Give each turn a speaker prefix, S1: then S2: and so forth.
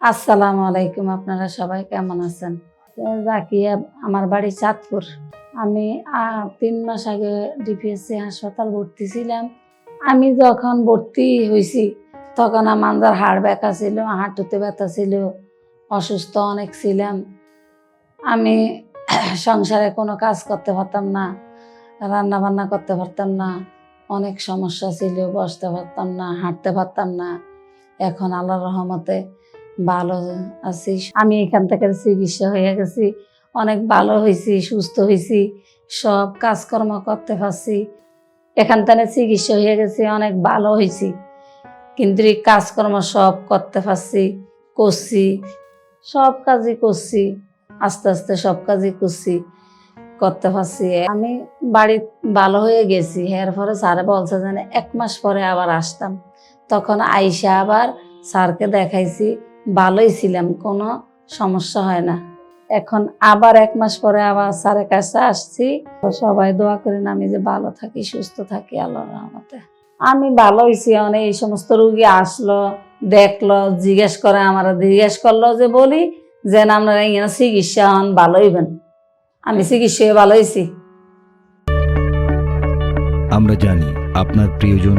S1: আসসালামু আলাইকুম, আপনারা সবাই কেমন আছেন? জাকিয়া আমার বাড়ি চাঁদপুর। আমি তিন মাস আগে ডিপিএসসি হাসপাতাল ভর্তি ছিলাম। আমি যখন ভর্তি হয়েছি তখন আমার হাড় ব্যথা ছিল, হাঁটুতে ব্যথা ছিল, অসুস্থ অনেক ছিলাম। আমি সংসারে কোনো কাজ করতে পারতাম না রান্না বান্না করতে পারতাম না, অনেক সমস্যা ছিল, বসতে পারতাম না, হাঁটতে পারতাম না। এখন আল্লাহর রহমতে ভালো আছি আমি এখান থেকে চিকিৎসা হয়ে গেছি। অনেক ভালো হয়েছি, সুস্থ হয়েছি। সব কাজকর্ম করতে পারছি। এখান থেকে চিকিৎসা হয়ে গেছি, অনেক ভালো হয়েছি। কিন্তু এই কাজকর্ম সব করতে পারছি, করছি। সব কাজই করছি, আস্তে আস্তে সব কাজই করছি, করতে পারছি। আমি বাড়ি ভালো হয়ে গেছি এর পরে স্যারে বলছে যে এক মাস পরে আবার আসতাম। তখন আইসা আবার স্যারকে দেখাইছি ভালোই ছিলাম, কোনো সমস্যা হয় না। এখন আবার এক মাস পরে আবার স্যারের কাছে আসছি। সবাই দোয়া করেন আমি যে ভালো থাকি, সুস্থ থাকি, আল্লাহর রহমতে। আমি ভালো হয়েছি অনেক এই সমস্ত রুগী আসলো, দেখল, জিজ্ঞেস করে, আমার জিজ্ঞেস করল যে, বলি, যে আপনারা এখানে চিকিৎসা হন, ভালো হইবেন? আমি চিকিৎসা ভালো হয়েছি
S2: আমরা জানি আপনার প্রিয়জন